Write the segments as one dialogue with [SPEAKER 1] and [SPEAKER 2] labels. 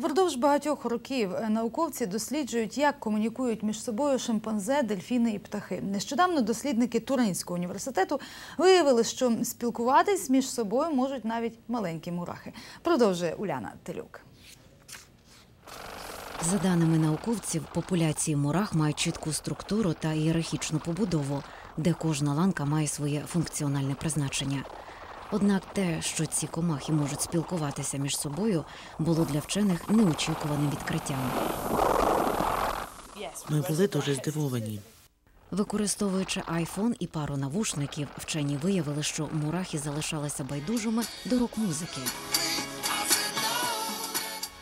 [SPEAKER 1] Впродовж багатьох років е, науковці досліджують, як комунікують між собою шимпанзе, дельфіни і птахи. Нещодавно дослідники Туринського університету виявили, що спілкуватись між собою можуть навіть маленькі мурахи. Продовжує Уляна Телюк.
[SPEAKER 2] За даними науковців, популяції мурах мають чітку структуру та ієрархічну побудову, де кожна ланка має своє функціональне призначення. Однак те, що ці комахи можуть спілкуватися між собою, було для вчених неочікуваним відкриттям.
[SPEAKER 3] Ми були дуже здивовані.
[SPEAKER 2] Використовуючи айфон і пару навушників, вчені виявили, що мурахи залишалися байдужими до рок-музики.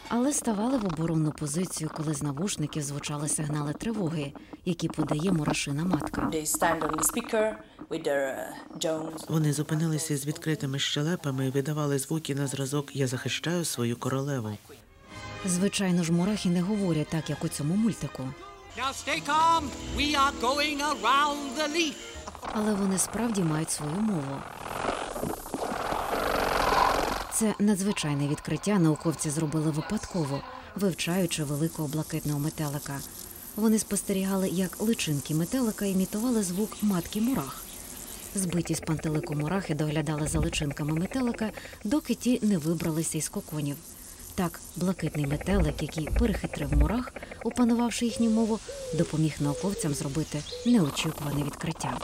[SPEAKER 2] Але ставали в оборонну позицію, коли з навушників звучали сигнали тривоги, які подає мурашина матка.
[SPEAKER 4] Uh.
[SPEAKER 3] Вони зупинилися з відкритими щелепами і видавали звуки на зразок Я захищаю свою королеву.
[SPEAKER 2] Звичайно ж, мурахи не говорять так, як у цьому мультику.
[SPEAKER 5] Now stay calm. We are going around the leaf.
[SPEAKER 2] але вони справді мають свою мову. Це надзвичайне відкриття науковці зробили випадково, вивчаючи великого блакитного метелика. Вони спостерігали, як личинки метелика імітували звук матки мурах. Збиті з пантелику мурахи доглядали за личинками метелика, доки ті не вибралися із коконів. Так, блакитний метелик, який перехитрив мурах, опанувавши їхню мову, допоміг науковцям зробити неочікуване відкриття.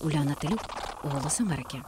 [SPEAKER 2] Уляна Телюк, Голос Америки.